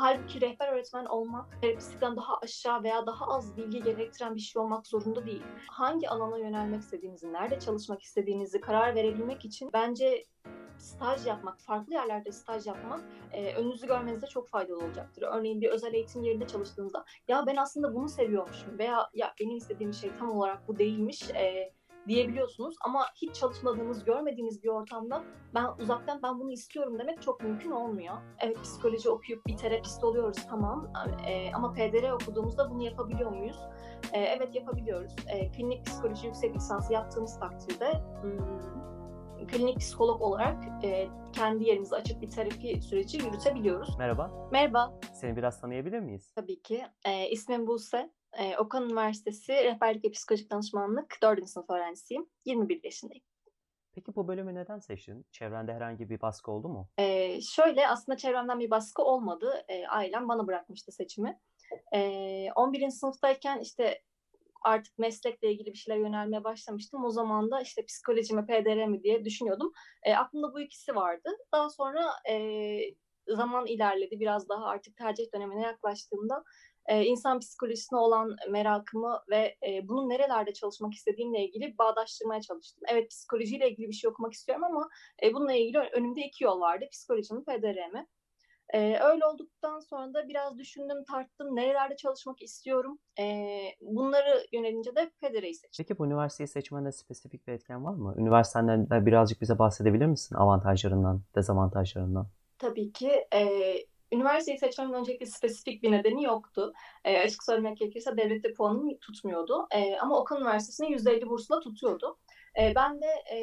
Halbuki rehber öğretmen olmak terapistlikten daha aşağı veya daha az bilgi gerektiren bir şey olmak zorunda değil. Hangi alana yönelmek istediğinizi, nerede çalışmak istediğinizi karar verebilmek için bence staj yapmak, farklı yerlerde staj yapmak e, önünüzü görmenizde çok faydalı olacaktır. Örneğin bir özel eğitim yerinde çalıştığınızda ya ben aslında bunu seviyormuşum veya ya benim istediğim şey tam olarak bu değilmiş e, diyebiliyorsunuz ama hiç çalışmadığınız, görmediğiniz bir ortamda ben uzaktan ben bunu istiyorum demek çok mümkün olmuyor. Evet psikoloji okuyup bir terapist oluyoruz tamam e, ama PDR okuduğumuzda bunu yapabiliyor muyuz? E, evet yapabiliyoruz. E, klinik psikoloji yüksek lisansı yaptığımız takdirde hmm, klinik psikolog olarak e, kendi yerimizi açıp bir terapi süreci yürütebiliyoruz. Merhaba, Merhaba, seni biraz tanıyabilir miyiz? tabii ki. E, ismim Buse. E, Okan Üniversitesi Rehberlik ve Psikolojik Danışmanlık 4. sınıf öğrencisiyim. 21 yaşındayım. Peki bu bölümü neden seçtin? Çevrende herhangi bir baskı oldu mu? E, şöyle aslında çevremden bir baskı olmadı. E, ailem bana bırakmıştı seçimi. E, 11. sınıftayken işte artık meslekle ilgili bir şeyler yönelmeye başlamıştım. O zaman da işte psikoloji mi PDR mi diye düşünüyordum. E, aklımda bu ikisi vardı. Daha sonra e, zaman ilerledi. Biraz daha artık tercih dönemine yaklaştığımda e, insan psikolojisine olan merakımı ve e, bunun nerelerde çalışmak istediğimle ilgili bağdaştırmaya çalıştım. Evet psikolojiyle ilgili bir şey okumak istiyorum ama e, bununla ilgili önümde iki yol vardı. Psikoloji mi, PDR mi? Ee, öyle olduktan sonra da biraz düşündüm, tarttım. Nerelerde çalışmak istiyorum? Ee, bunları yönelince de PDR'yi seçtim. Peki bu üniversiteyi seçmende spesifik bir etken var mı? Üniversiteden de birazcık bize bahsedebilir misin? Avantajlarından, dezavantajlarından. Tabii ki. E, üniversiteyi seçmemin öncelikle spesifik bir nedeni yoktu. E, açık söylemek gerekirse devlette puanım tutmuyordu. E, ama Okan Üniversitesi'ne %50 bursla tutuyordu. E, ben de e,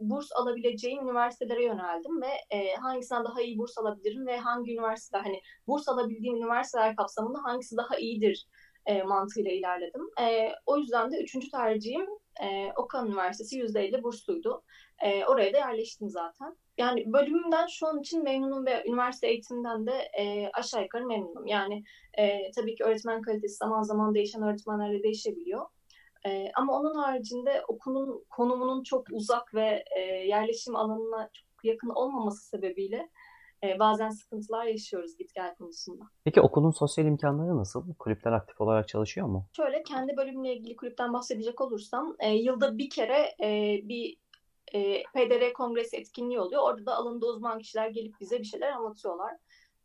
burs alabileceğim üniversitelere yöneldim ve e, hangisinden daha iyi burs alabilirim ve hangi üniversite hani burs alabildiğim üniversiteler kapsamında hangisi daha iyidir e, mantığıyla ilerledim. E, o yüzden de üçüncü tercihim e, Okan Üniversitesi %50 bursluydu. E, oraya da yerleştim zaten. Yani bölümümden şu an için memnunum ve üniversite eğitiminden de e, aşağı yukarı memnunum. Yani e, tabii ki öğretmen kalitesi zaman zaman değişen öğretmenlerle değişebiliyor. E, ama onun haricinde okulun konumunun çok uzak ve e, yerleşim alanına çok yakın olmaması sebebiyle e, bazen sıkıntılar yaşıyoruz git gel konusunda. Peki okulun sosyal imkanları nasıl? Kulüpler aktif olarak çalışıyor mu? Şöyle kendi bölümle ilgili kulüpten bahsedecek olursam e, yılda bir kere e, bir e, PDR kongresi etkinliği oluyor. Orada da alanında uzman kişiler gelip bize bir şeyler anlatıyorlar.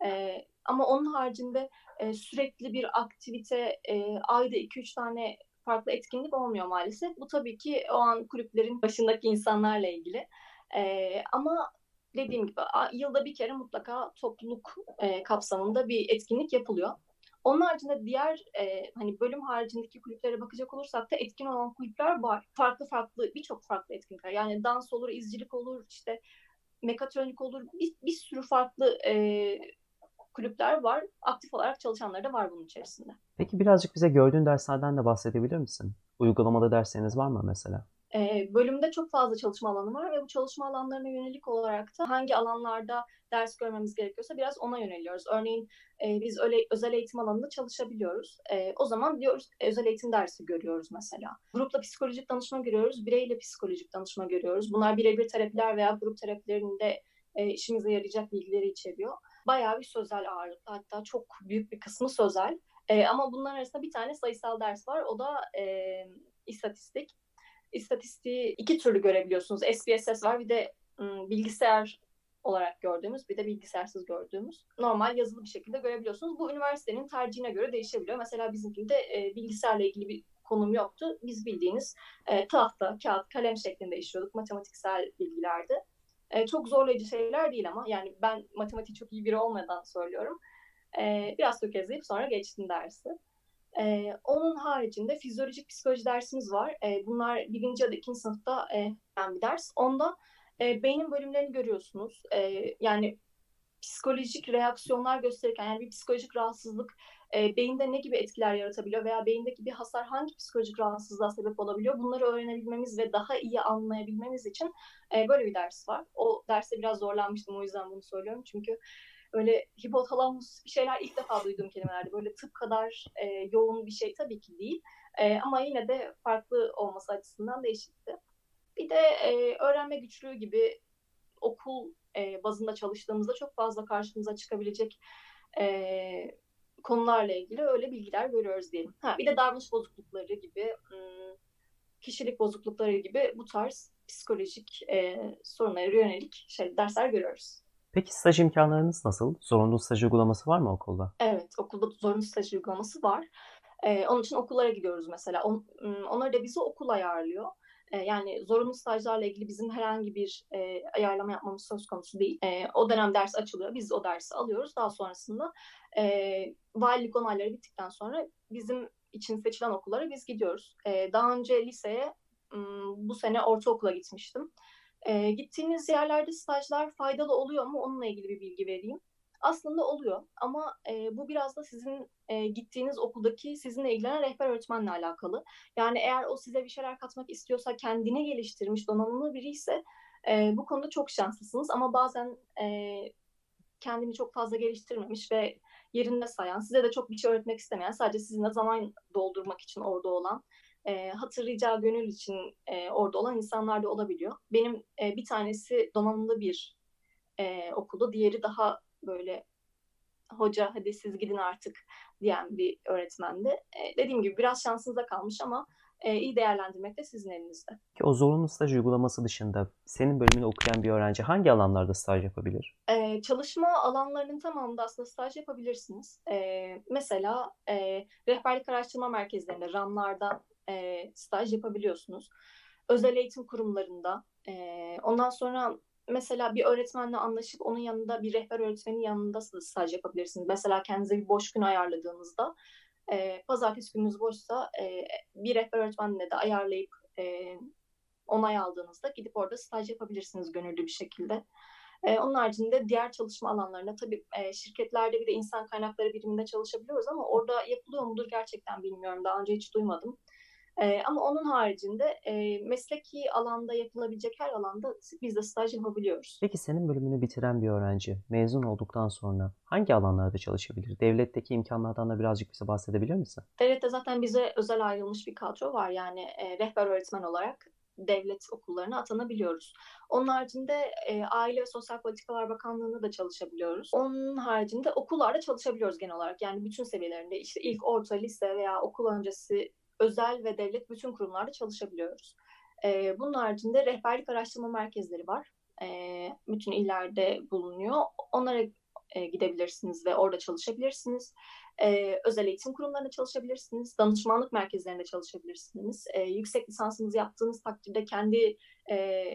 E, ama onun haricinde e, sürekli bir aktivite e, ayda 2-3 tane farklı etkinlik olmuyor maalesef. Bu tabii ki o an kulüplerin başındaki insanlarla ilgili. E, ama dediğim gibi yılda bir kere mutlaka topluluk e, kapsamında bir etkinlik yapılıyor. Onun haricinde diğer e, hani bölüm haricindeki kulüplere bakacak olursak da etkin olan kulüpler var. Farklı farklı birçok farklı etkinlikler. Yani dans olur, izcilik olur, işte mekatronik olur. Bir, bir sürü farklı e, kulüpler var. Aktif olarak çalışanları da var bunun içerisinde. Peki birazcık bize gördüğün derslerden de bahsedebilir misin? Uygulamada dersleriniz var mı mesela? E, bölümde çok fazla çalışma alanı var ve bu çalışma alanlarına yönelik olarak da hangi alanlarda ders görmemiz gerekiyorsa biraz ona yöneliyoruz. Örneğin e, biz öyle özel eğitim alanında çalışabiliyoruz. E, o zaman diyoruz özel eğitim dersi görüyoruz mesela. Grupla psikolojik danışma görüyoruz, bireyle psikolojik danışma görüyoruz. Bunlar birebir terapiler veya grup terapilerinde e, işimize yarayacak bilgileri içeriyor. Bayağı bir sözel ağırlıklı hatta çok büyük bir kısmı sözel. E, ama bunların arasında bir tane sayısal ders var. O da e, istatistik istatistiği iki türlü görebiliyorsunuz. SPSS var bir de bilgisayar olarak gördüğümüz bir de bilgisayarsız gördüğümüz normal yazılı bir şekilde görebiliyorsunuz. Bu üniversitenin tercihine göre değişebiliyor. Mesela bizimkinde e, bilgisayarla ilgili bir konum yoktu. Biz bildiğiniz e, tahta, kağıt, kalem şeklinde işliyorduk matematiksel bilgilerde. E, çok zorlayıcı şeyler değil ama yani ben matematik çok iyi biri olmadan söylüyorum. E, biraz tökezleyip sonra geçtim dersi. Ee, onun haricinde fizyolojik psikoloji dersimiz var. Ee, bunlar birinci ya da ikinci sınıfta e, bir ders. Onda e, beynin bölümlerini görüyorsunuz. E, yani psikolojik reaksiyonlar gösterirken yani bir psikolojik rahatsızlık e, beyinde ne gibi etkiler yaratabiliyor veya beyindeki bir hasar hangi psikolojik rahatsızlığa sebep olabiliyor? Bunları öğrenebilmemiz ve daha iyi anlayabilmemiz için e, böyle bir ders var. O derste biraz zorlanmıştım o yüzden bunu söylüyorum. Çünkü öyle hipotalamus bir şeyler ilk defa duyduğum kelimelerdi. Böyle tıp kadar e, yoğun bir şey tabii ki değil. E, ama yine de farklı olması açısından değişikti. Bir de e, öğrenme güçlüğü gibi okul e, bazında çalıştığımızda çok fazla karşımıza çıkabilecek e, konularla ilgili öyle bilgiler görüyoruz diyelim. Ha, bir de davranış bozuklukları gibi, kişilik bozuklukları gibi bu tarz psikolojik e, sorunlara yönelik şey, dersler görüyoruz. Peki staj imkanlarınız nasıl? Zorunlu staj uygulaması var mı okulda? Evet, okulda zorunlu staj uygulaması var. Ee, onun için okullara gidiyoruz mesela. On, onları da bize okul ayarlıyor. Ee, yani zorunlu stajlarla ilgili bizim herhangi bir e, ayarlama yapmamız söz konusu değil. E, o dönem ders açılıyor. Biz o dersi alıyoruz. Daha sonrasında e, valilik onayları bittikten sonra bizim için seçilen okullara biz gidiyoruz. E, daha önce liseye bu sene ortaokula gitmiştim. E, gittiğiniz yerlerde stajlar faydalı oluyor mu? Onunla ilgili bir bilgi vereyim. Aslında oluyor ama e, bu biraz da sizin e, gittiğiniz okuldaki sizinle ilgilenen rehber öğretmenle alakalı. Yani eğer o size bir şeyler katmak istiyorsa kendini geliştirmiş, donanımlı biri ise e, bu konuda çok şanslısınız. Ama bazen e, kendini çok fazla geliştirmemiş ve yerinde sayan, size de çok bir şey öğretmek istemeyen, sadece sizinle zaman doldurmak için orada olan, e, hatırlayacağı gönül için e, orada olan insanlar da olabiliyor. Benim e, bir tanesi donanımlı bir e, okulda, diğeri daha böyle hoca hadi siz gidin artık diyen bir öğretmendi. E, dediğim gibi biraz şansınıza kalmış ama e, iyi değerlendirmek de sizin elinizde. Ki o zorunlu staj uygulaması dışında senin bölümünü okuyan bir öğrenci hangi alanlarda staj yapabilir? E, çalışma alanlarının tamamında aslında staj yapabilirsiniz. E, mesela e, rehberlik araştırma merkezlerinde, RAM'larda e, staj yapabiliyorsunuz. Özel eğitim kurumlarında, e, ondan sonra mesela bir öğretmenle anlaşıp onun yanında bir rehber öğretmenin yanında staj yapabilirsiniz. Mesela kendinize bir boş gün ayarladığınızda e, pazartesi gününüz boşsa e, bir rehber öğretmenle de ayarlayıp e, onay aldığınızda gidip orada staj yapabilirsiniz gönüllü bir şekilde. E, onun haricinde diğer çalışma alanlarında tabii e, şirketlerde bir de insan kaynakları biriminde çalışabiliyoruz ama orada yapılıyor mudur gerçekten bilmiyorum. Daha önce hiç duymadım. E, ama onun haricinde e, mesleki alanda yapılabilecek her alanda biz de staj yapabiliyoruz. Peki senin bölümünü bitiren bir öğrenci mezun olduktan sonra hangi alanlarda çalışabilir? Devletteki imkanlardan da birazcık bize bahsedebilir misin? Devlette zaten bize özel ayrılmış bir kadro var. Yani e, rehber öğretmen olarak devlet okullarına atanabiliyoruz. Onun haricinde e, Aile ve Sosyal Politikalar Bakanlığı'nda da çalışabiliyoruz. Onun haricinde okullarda çalışabiliyoruz genel olarak. Yani bütün seviyelerinde işte ilk orta, lise veya okul öncesi özel ve devlet bütün kurumlarda çalışabiliyoruz. E, bunun haricinde rehberlik araştırma merkezleri var. E, bütün illerde bulunuyor. Onlara e, gidebilirsiniz ve orada çalışabilirsiniz. E, özel eğitim kurumlarında çalışabilirsiniz. Danışmanlık merkezlerinde çalışabilirsiniz. E, yüksek lisansınızı yaptığınız takdirde kendi e,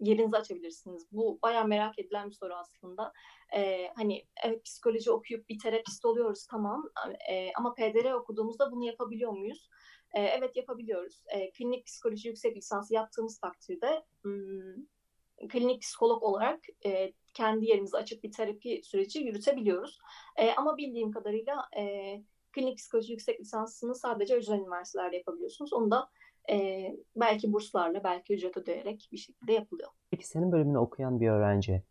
yerinizi açabilirsiniz. Bu bayağı merak edilen bir soru aslında. Ee, hani evet psikoloji okuyup bir terapist oluyoruz tamam ee, ama PDR okuduğumuzda bunu yapabiliyor muyuz? E, evet yapabiliyoruz. E, klinik psikoloji yüksek lisansı yaptığımız takdirde hmm, klinik psikolog olarak e, kendi yerimizi açıp bir terapi süreci yürütebiliyoruz. E, ama bildiğim kadarıyla e, klinik psikoloji yüksek lisansını sadece özel üniversitelerde yapabiliyorsunuz. Onu da e, belki burslarla, belki ücret ödeyerek bir şekilde yapılıyor. Peki senin bölümünü okuyan bir öğrenci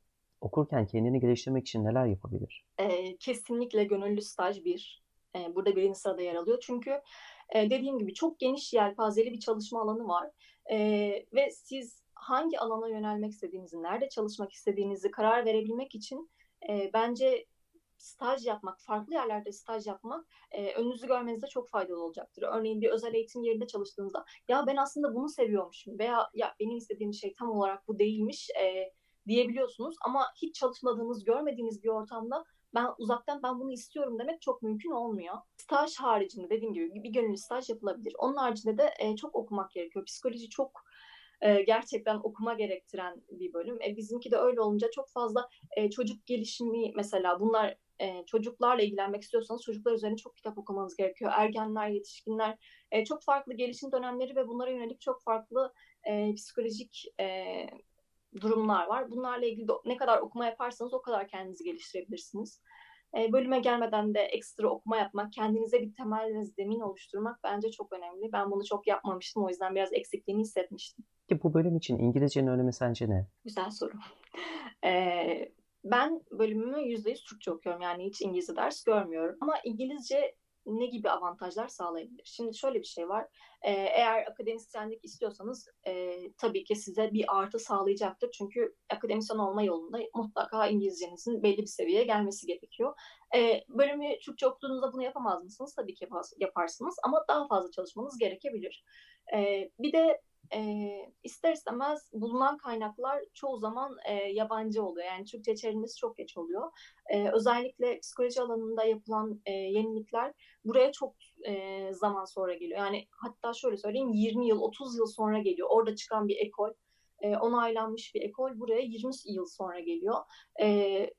okurken kendini geliştirmek için neler yapabilir? E, kesinlikle gönüllü staj bir. E, burada birinci sırada yer alıyor. Çünkü e, dediğim gibi çok geniş yelpazeli bir çalışma alanı var. E, ve siz hangi alana yönelmek istediğinizi, nerede çalışmak istediğinizi karar verebilmek için e, bence staj yapmak, farklı yerlerde staj yapmak e, önünüzü görmenizde çok faydalı olacaktır. Örneğin bir özel eğitim yerinde çalıştığınızda ya ben aslında bunu seviyormuşum veya ya benim istediğim şey tam olarak bu değilmiş e, diyebiliyorsunuz ama hiç çalışmadığınız, görmediğiniz bir ortamda ben uzaktan ben bunu istiyorum demek çok mümkün olmuyor. Staj haricinde dediğim gibi bir gönüllü staj yapılabilir. Onun haricinde de e, çok okumak gerekiyor. Psikoloji çok e, gerçekten okuma gerektiren bir bölüm. E, bizimki de öyle olunca çok fazla e, çocuk gelişimi mesela bunlar e, çocuklarla ilgilenmek istiyorsanız çocuklar üzerine çok kitap okumanız gerekiyor. Ergenler, yetişkinler e, çok farklı gelişim dönemleri ve bunlara yönelik çok farklı e, psikolojik e, durumlar var. Bunlarla ilgili de ne kadar okuma yaparsanız o kadar kendinizi geliştirebilirsiniz. E, bölüme gelmeden de ekstra okuma yapmak, kendinize bir temel ve zemin oluşturmak bence çok önemli. Ben bunu çok yapmamıştım. O yüzden biraz eksikliğini hissetmiştim. Ki bu bölüm için İngilizcenin önemi sence ne? Güzel soru. E, ben bölümümü %100 Türkçe okuyorum. Yani hiç İngilizce ders görmüyorum. Ama İngilizce ne gibi avantajlar sağlayabilir? Şimdi şöyle bir şey var. Ee, eğer akademisyenlik istiyorsanız e, tabii ki size bir artı sağlayacaktır. Çünkü akademisyen olma yolunda mutlaka İngilizcenizin belli bir seviyeye gelmesi gerekiyor. Ee, bölümü Türkçe okuduğunuzda bunu yapamaz mısınız? Tabii ki yaparsınız ama daha fazla çalışmanız gerekebilir. Ee, bir de e, ister istemez bulunan kaynaklar çoğu zaman e, yabancı oluyor. Yani Türkçe çevirmesi çok geç oluyor. E, özellikle psikoloji alanında yapılan e, yenilikler buraya çok e, zaman sonra geliyor. Yani hatta şöyle söyleyeyim 20 yıl, 30 yıl sonra geliyor. Orada çıkan bir ekol, e, onaylanmış bir ekol buraya 20 yıl sonra geliyor. E,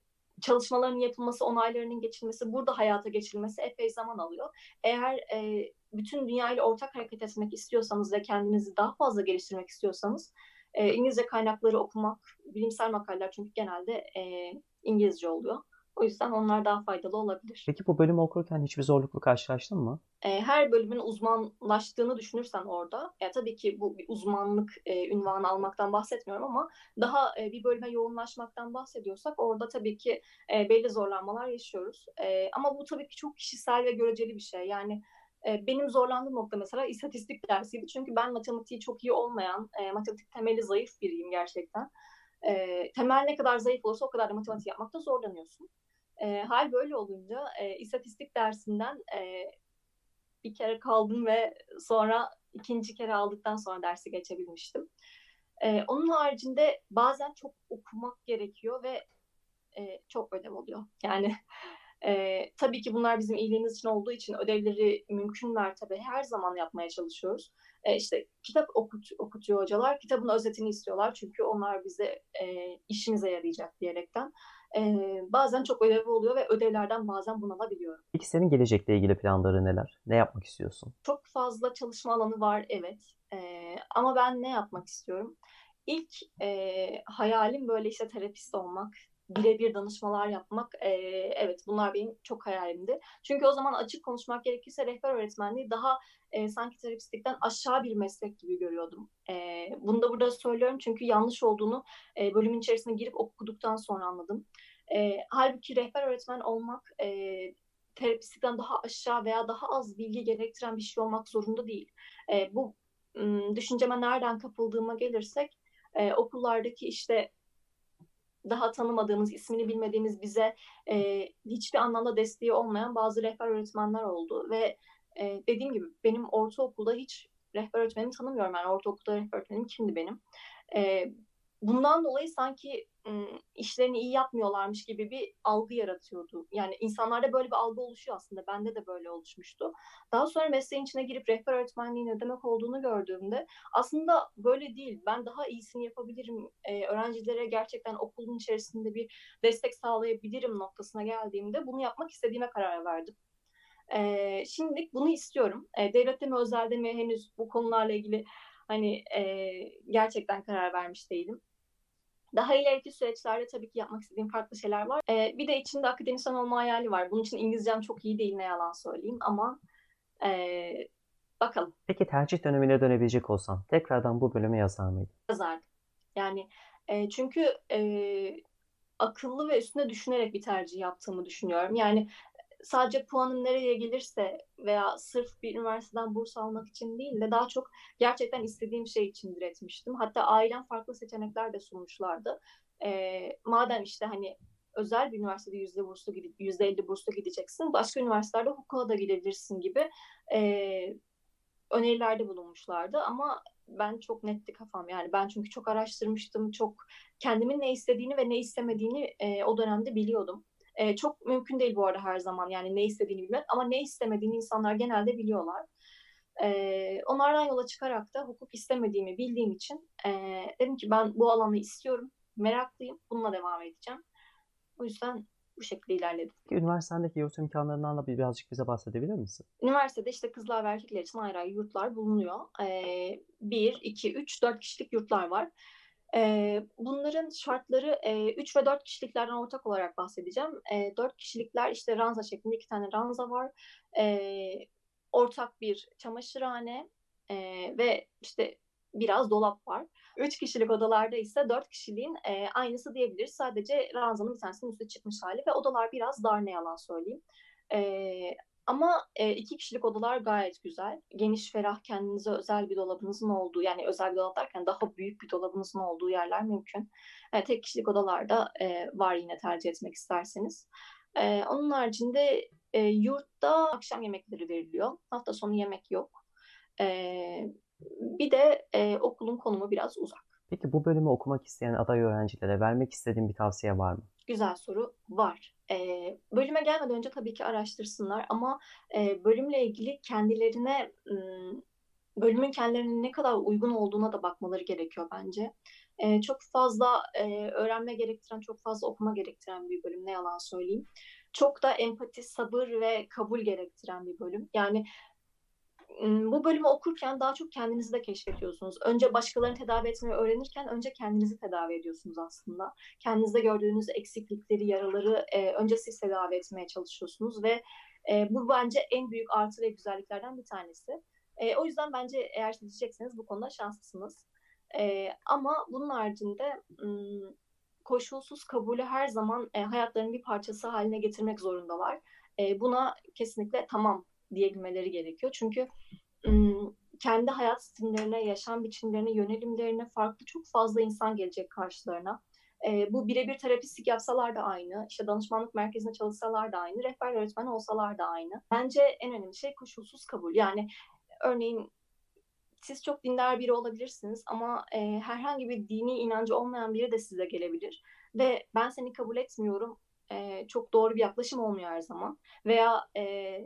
çalışmaların yapılması, onaylarının geçilmesi, burada hayata geçirilmesi epey zaman alıyor. Eğer e, bütün dünya ile ortak hareket etmek istiyorsanız ve kendinizi daha fazla geliştirmek istiyorsanız e, İngilizce kaynakları okumak, bilimsel makaleler çünkü genelde e, İngilizce oluyor. O yüzden onlar daha faydalı olabilir. Peki bu bölümü okurken hiçbir zorlukla karşılaştın mı? E, her bölümün uzmanlaştığını düşünürsen orada, ya tabii ki bu bir uzmanlık e, ünvanı almaktan bahsetmiyorum ama daha e, bir bölüme yoğunlaşmaktan bahsediyorsak orada tabii ki e, belli zorlanmalar yaşıyoruz. E, ama bu tabii ki çok kişisel ve göreceli bir şey. Yani benim zorlandığım nokta mesela istatistik dersiydi. Çünkü ben matematiği çok iyi olmayan, e, matematik temeli zayıf biriyim gerçekten. E, temel ne kadar zayıf olursa o kadar da matematik yapmakta zorlanıyorsun. E, hal böyle olunca e, istatistik dersinden e, bir kere kaldım ve sonra ikinci kere aldıktan sonra dersi geçebilmiştim. E, onun haricinde bazen çok okumak gerekiyor ve e, çok ödev oluyor. Yani e, tabii ki bunlar bizim iyiliğimiz için olduğu için ödevleri mümkün mertebe her zaman yapmaya çalışıyoruz. E, işte kitap okut, okutuyor hocalar, kitabın özetini istiyorlar çünkü onlar bize e, işimize yarayacak diyerekten. E, bazen çok ödev oluyor ve ödevlerden bazen bunalabiliyorum. Peki senin gelecekle ilgili planları neler? Ne yapmak istiyorsun? Çok fazla çalışma alanı var evet. E, ama ben ne yapmak istiyorum? İlk e, hayalim böyle işte terapist olmak, birebir danışmalar yapmak e, evet bunlar benim çok hayalimdi. Çünkü o zaman açık konuşmak gerekirse rehber öğretmenliği daha e, sanki terapistlikten aşağı bir meslek gibi görüyordum. E, bunu da burada söylüyorum çünkü yanlış olduğunu e, bölümün içerisine girip okuduktan sonra anladım. E, halbuki rehber öğretmen olmak e, terapistlikten daha aşağı veya daha az bilgi gerektiren bir şey olmak zorunda değil. E, bu düşünceme nereden kapıldığıma gelirsek e, okullardaki işte daha tanımadığımız, ismini bilmediğimiz bize e, hiçbir anlamda desteği olmayan bazı rehber öğretmenler oldu ve e, dediğim gibi benim ortaokulda hiç rehber öğretmenimi tanımıyorum. Yani ortaokulda rehber öğretmenim kimdi benim? E, bundan dolayı sanki işlerini iyi yapmıyorlarmış gibi bir algı yaratıyordu. Yani insanlarda böyle bir algı oluşuyor aslında. Bende de böyle oluşmuştu. Daha sonra mesleğin içine girip rehber öğretmenliğin ne demek olduğunu gördüğümde aslında böyle değil. Ben daha iyisini yapabilirim. Ee, öğrencilere gerçekten okulun içerisinde bir destek sağlayabilirim noktasına geldiğimde bunu yapmak istediğime karar verdim. Ee, şimdilik bunu istiyorum. Ee, devlette mi özelde mi henüz bu konularla ilgili hani e, gerçekten karar vermiş değilim. Daha ileriki süreçlerde tabii ki yapmak istediğim farklı şeyler var. Ee, bir de içinde akademisyen olma hayali var. Bunun için İngilizcem çok iyi değil ne yalan söyleyeyim ama e, bakalım. Peki tercih dönemine dönebilecek olsan tekrardan bu bölümü yazar mıydın? Yazardım. Yani e, çünkü e, akıllı ve üstüne düşünerek bir tercih yaptığımı düşünüyorum. Yani sadece puanım nereye gelirse veya sırf bir üniversiteden burs almak için değil de daha çok gerçekten istediğim şey için diretmiştim. Hatta ailem farklı seçenekler de sunmuşlardı. E, madem işte hani özel bir üniversitede yüzde burslu yüzde elli burslu gideceksin. Başka üniversitelerde hukuka da gidebilirsin gibi e, önerilerde bulunmuşlardı. Ama ben çok netti kafam yani ben çünkü çok araştırmıştım çok kendimin ne istediğini ve ne istemediğini e, o dönemde biliyordum e, çok mümkün değil bu arada her zaman yani ne istediğini bilmek ama ne istemediğini insanlar genelde biliyorlar. E, onlardan yola çıkarak da hukuk istemediğimi bildiğim için e, dedim ki ben bu alanı istiyorum, meraklıyım, bununla devam edeceğim. O yüzden bu şekilde ilerledim. Üniversitedeki yurt imkanlarından da birazcık bize bahsedebilir misin? Üniversitede işte kızlar ve erkekler için ayrı ayrı yurtlar bulunuyor. Ee, bir, iki, üç, dört kişilik yurtlar var. E, bunların şartları e, 3 ve 4 kişiliklerden ortak olarak bahsedeceğim. E, 4 kişilikler işte ranza şeklinde iki tane ranza var. E, ortak bir çamaşırhane e, ve işte biraz dolap var. 3 kişilik odalarda ise 4 kişiliğin e, aynısı diyebiliriz. Sadece ranzanın bir tanesinin üstü çıkmış hali ve odalar biraz dar ne yalan söyleyeyim. E, Ama e, iki kişilik odalar gayet güzel. Geniş, ferah, kendinize özel bir dolabınızın olduğu, yani özel bir dolap derken daha büyük bir dolabınızın olduğu yerler mümkün. E, tek kişilik odalarda e, var yine tercih etmek isterseniz. E, onun haricinde e, yurtta akşam yemekleri veriliyor. Hafta sonu yemek yok. E, bir de e, okulun konumu biraz uzak. Peki bu bölümü okumak isteyen aday öğrencilere vermek istediğin bir tavsiye var mı? Güzel soru var. Ee, bölüme gelmeden önce tabii ki araştırsınlar ama e, bölümle ilgili kendilerine bölümün kendilerine ne kadar uygun olduğuna da bakmaları gerekiyor bence. Ee, çok fazla e, öğrenme gerektiren, çok fazla okuma gerektiren bir bölüm ne yalan söyleyeyim. Çok da empati, sabır ve kabul gerektiren bir bölüm. Yani bu bölümü okurken daha çok kendinizi de keşfediyorsunuz. Önce başkalarını tedavi etmeyi öğrenirken önce kendinizi tedavi ediyorsunuz aslında. Kendinizde gördüğünüz eksiklikleri, yaraları e, önce siz tedavi etmeye çalışıyorsunuz ve e, bu bence en büyük artı ve güzelliklerden bir tanesi. E, o yüzden bence eğer seçecekseniz bu konuda şanslısınız. E, ama bunun haricinde ım, koşulsuz kabulü her zaman e, hayatlarının bir parçası haline getirmek zorundalar. E, buna kesinlikle tamam diyebilmeleri gerekiyor. Çünkü kendi hayat stillerine, yaşam biçimlerine, yönelimlerine farklı çok fazla insan gelecek karşılarına. E, bu birebir terapistlik yapsalar da aynı, işte danışmanlık merkezinde çalışsalar da aynı, rehber öğretmen olsalar da aynı. Bence en önemli şey koşulsuz kabul. Yani örneğin siz çok dindar biri olabilirsiniz ama e, herhangi bir dini inancı olmayan biri de size gelebilir. Ve ben seni kabul etmiyorum e, çok doğru bir yaklaşım olmuyor her zaman. Veya e,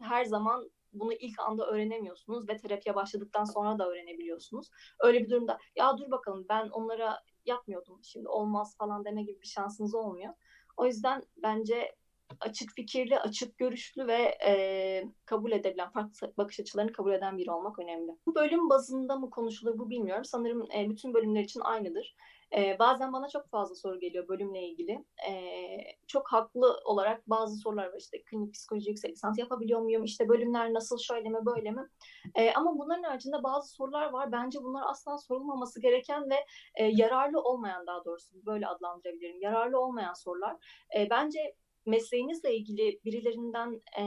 her zaman bunu ilk anda öğrenemiyorsunuz ve terapiye başladıktan sonra da öğrenebiliyorsunuz. Öyle bir durumda ya dur bakalım ben onlara yapmıyordum şimdi olmaz falan deme gibi bir şansınız olmuyor. O yüzden bence açık fikirli, açık görüşlü ve e, kabul edebilen, farklı bakış açılarını kabul eden biri olmak önemli. Bu bölüm bazında mı konuşulur bu bilmiyorum. Sanırım e, bütün bölümler için aynıdır. E, bazen bana çok fazla soru geliyor bölümle ilgili. E, çok haklı olarak bazı sorular var. İşte klinik psikoloji yüksek lisans yapabiliyor muyum? İşte bölümler nasıl şöyle mi böyle mi? E, ama bunların haricinde bazı sorular var. Bence bunlar asla sorulmaması gereken ve e, yararlı olmayan daha doğrusu böyle adlandırabilirim. Yararlı olmayan sorular. E, bence mesleğinizle ilgili birilerinden e,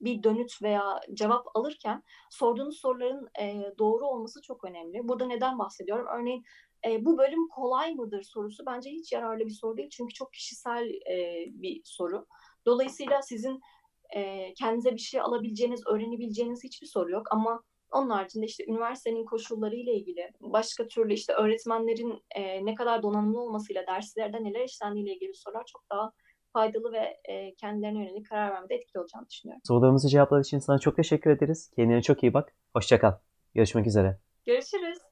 bir dönüt veya cevap alırken sorduğunuz soruların e, doğru olması çok önemli. Burada neden bahsediyorum? Örneğin e, bu bölüm kolay mıdır sorusu bence hiç yararlı bir soru değil. Çünkü çok kişisel e, bir soru. Dolayısıyla sizin e, kendinize bir şey alabileceğiniz, öğrenebileceğiniz hiçbir soru yok. Ama onun haricinde işte üniversitenin koşulları ile ilgili, başka türlü işte öğretmenlerin e, ne kadar donanımlı olmasıyla, derslerde neler işlendiği ile ilgili sorular çok daha faydalı ve e, kendilerine yönelik karar vermede etkili olacağını düşünüyorum. Sorularımızı cevapladığın için sana çok teşekkür ederiz. Kendine çok iyi bak. Hoşça kal. Görüşmek üzere. Görüşürüz.